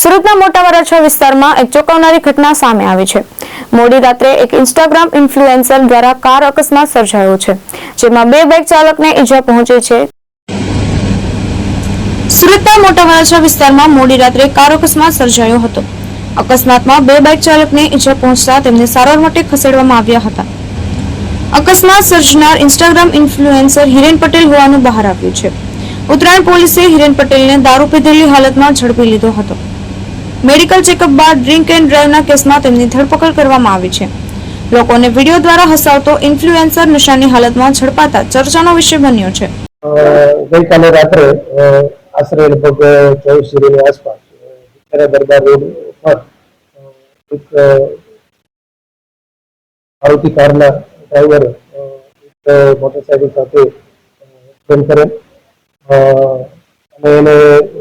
સુરતના મોટા વરાછા વિસ્તારમાં એક ચોંકાવનારી ઘટના સામે આવી છે. મોડી રાત્રે એક ઇન્સ્ટાગ્રામ ઇન્ફ્લુએન્સર દ્વારા કાર અકસ્માત સર્જાયો છે, જેમાં બે બાઇક ચાલકને ઈજા પહોંચી છે. સુરતના મોટા વરાછા વિસ્તારમાં મોડી રાત્રે કાર અકસ્માત સર્જાયો હતો. અકસ્માતમાં બે બાઇક ચાલકને ઈજા પહોંચતા તેમને સારવાર માટે ખસેડવામાં આવ્યા હતા. અકસ્માત સર્જનાર ઇન્સ્ટાગ્રામ ઇન્ફ્લુએન્સર હિરેન પટેલ હોવાનું બહાર આવ્યું છે. ઉત્તરાયણ પોલીસે હિરેન પટેલને દારૂ પીધેલી હાલતમાં ઝડપી લીધો હતો. મેડિકલ ચેકઅપ બાદ ડ્રિંક એન્ડ ડ્રાઈવના કેસમાં તેમની ધરપકડ કરવામાં આવી છે. લોકોને વીડિયો દ્વારા હસાવતો ઇન્ફ્લુએન્સર નશાની હાલતમાં ઝડપાતા ચર્ચાનો વિષય બન્યો છે. ગઈકાલે રાત્રે આશરે લગભગ ચોવીસની આસપાસ દરબાર રોડ પર એક મારુતિ કારના ડ્રાઈવરે એક મોટરસાયકલ સાથે એક્સિડન્ટ કરેલ અને એને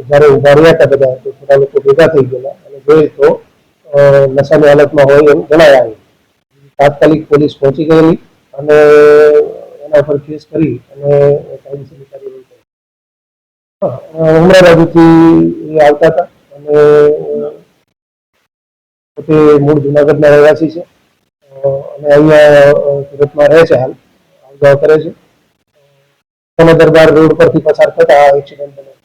જ્યારે ઊભા રહ્યા હતા બધા, તો થોડા લોકો ભેગા થઈ ગયેલા. અને જોઈએ તો નશાની હાલતમાં હોય એમ જણાય તાત્કાલિક પોલીસ પહોંચી ગયેલી અને એના ઉપર કેસ કરી અને કાયદેસરની કાર્યવાહી કરી ઉમરા બાજુથી આવતા હતા અને પોતે મૂળ જુનાગઢના રહેવાસી છે. અને અહીંયા સુરતમાં રહે છે હાલ આવ કરે છે. દરબાર રોડ પરથી પસાર થતા આ એક્સિડન્ટ બન્યો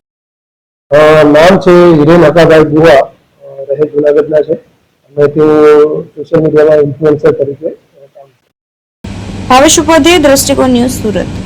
નામ છે હિરેન હકાભાઈ અ, રહે જુનાગઢના છે. અને તેઓ સોશિયલ મીડિયામાં ઇન્ફ્લુએન્સર તરીકે કામ. ભાવેશ ઉપાધ્યાય દ્રષ્ટિકોણ ન્યૂઝ સુરત.